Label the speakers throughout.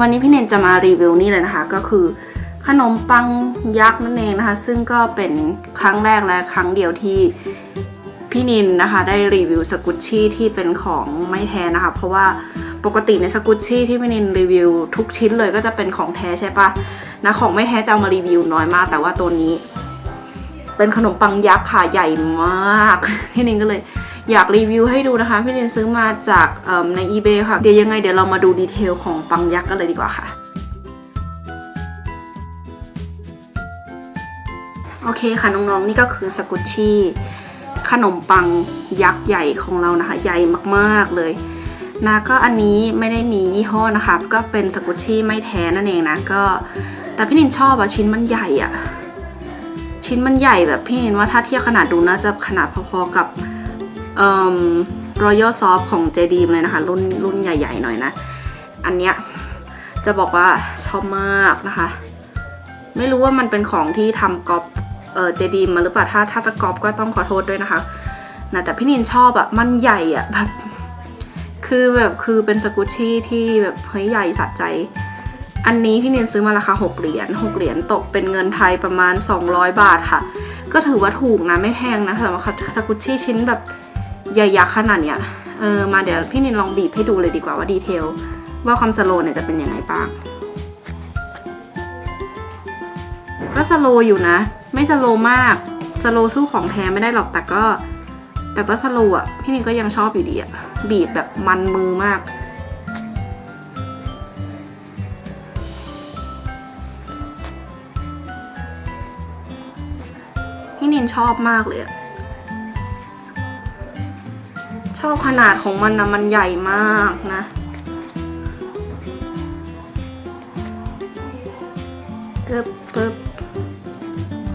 Speaker 1: วันนี้พี่เนนจะมารีวิวนี่เลยนะคะ ก็คือขนมปังยักษ์นั่นเองนะคะ ซึ่งก็เป็นครั้งแรกและครั้งเดียวที่พี่นินนะคะ ได้รีวิวสกุชชี่ที่เป็นของไม่แท้นะคะ เพราะว่าปกติในสกุชชี่ที่พี่นินรีวิวทุกชิ้นเลยก็จะเป็นของแท้ใช่ปะนะของไม่แท้จะเอามารีวิวน้อยมาก แต่ว่าตัวนี้ เป็นขนมปังยักษ์ค่ะใหญ่มากพี่นินก็เลย อยากรีวิวให้ดูนะคะ พี่นินซื้อมาจากใน eBay ค่ะ เดี๋ยวยังไงเดี๋ยวเรามาดูดีเทลของปังยักษ์กันเลยดีกว่าค่ะโอเคค่ะน้องๆนี่ก็คือสกุชชี่ขนมปังยักษ์ใหญ่ของเรานะคะ ใหญ่มากๆเลยนะก็อันนี้ไม่ได้มียี่ห้อนะคะ ก็เป็นสกุชชี่ไม่แท้นั่นเองนะก็ แต่พี่นินชอบอะชิ้นมันใหญ่อะชิ้นมันใหญ่แบบพี่นินว่าถ้าเทียบขนาดดูน่าจะขนาดพอๆกับ เอ่อ Royal Soft ของ JD เลยนะคะ รุ่นรุ่นใหญ่ๆหน่อยนะ อันเนี้ยจะบอกว่าชอบมากนะคะ ไม่รู้ว่ามันเป็นของที่ทำก๊อปเอ่อ JD มาหรือเปล่าถ้าถ้าจะก๊อปก็ต้องขอโทษด้วยนะคะนะแต่พี่นินชอบอะมันใหญ่อะแบบคือแบบคือเป็นสกุชชี่ที่แบบเฮ้ยใหญ่สะใจอันนี้พี่นินซื้อมาราคา 6 เหรียญ 6 เหรียญตกเป็นเงินไทยประมาณ 200 บาทค่ะ ก็ถือว่าถูกนะ ไม่แพงนะสำหรับสกุชชี่ชิ้นแบบ ใหญ่ยักษ์ขนาดเนี้ยเออมาเดี๋ยวพี่นินลองบีบให้ดูเลยดีกว่าว่าดีเทล ว่าความสโลว์เนี่ยจะเป็นยังไงบ้าง ก็สโลว์อยู่นะ ไม่สโลว์มากสโลว์สู้ของแท้ไม่ได้หรอกแต่ก็ แต่ก็สโลว์อะ พี่นินก็ยังชอบอยู่ดีอะ บีบแบบมันมือมากพี่นินชอบมากเลยอะ ชอบขนาดของมันนะมันใหญ่มากนะ เกิบเกิบ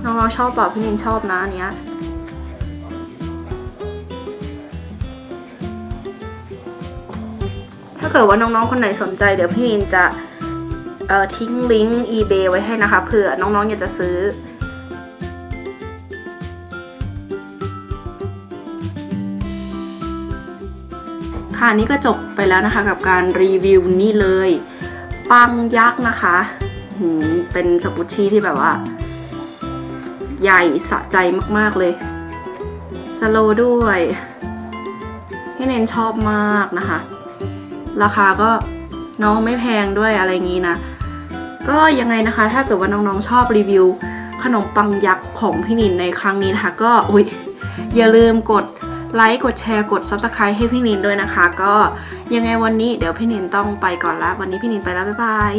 Speaker 1: น้องๆชอบเปล่าพี่นินชอบนะอันเนี้ยถ้าเกิดว่าน้องๆคนไหนสนใจเดี๋ยวพี่นินจะเอ่อทิ้งลิงก์ eBay ไว้ให้นะคะเผื่อน้องๆอยากจะซื้อ ค่ะนี่ก็จบไปแล้วนะคะกับการรีวิวนี่เลย ปังยักษ์นะคะหืมเป็นสกุชชี่ที่แบบว่า ใหญ่สะใจมากๆเลยสโลด้วยพี่เน้นชอบมากนะคะ ราคาก็น้องไม่แพงด้วยอะไรงี้นะ ก็ยังไงนะคะ ถ้าเกิดว่าน้องๆชอบรีวิว ขนมปังยักษ์ของพี่นินในครั้งนี้นะคะ ก็อุ๊ยอย่าลืมกด ไลค์กดแชร์กด Subscribe ให้พี่นินด้วยนะคะ ก็ยังไงวันนี้เดี๋ยวพี่นินต้องไปก่อนละวันนี้พี่นินไปแล้วบ๊ายบาย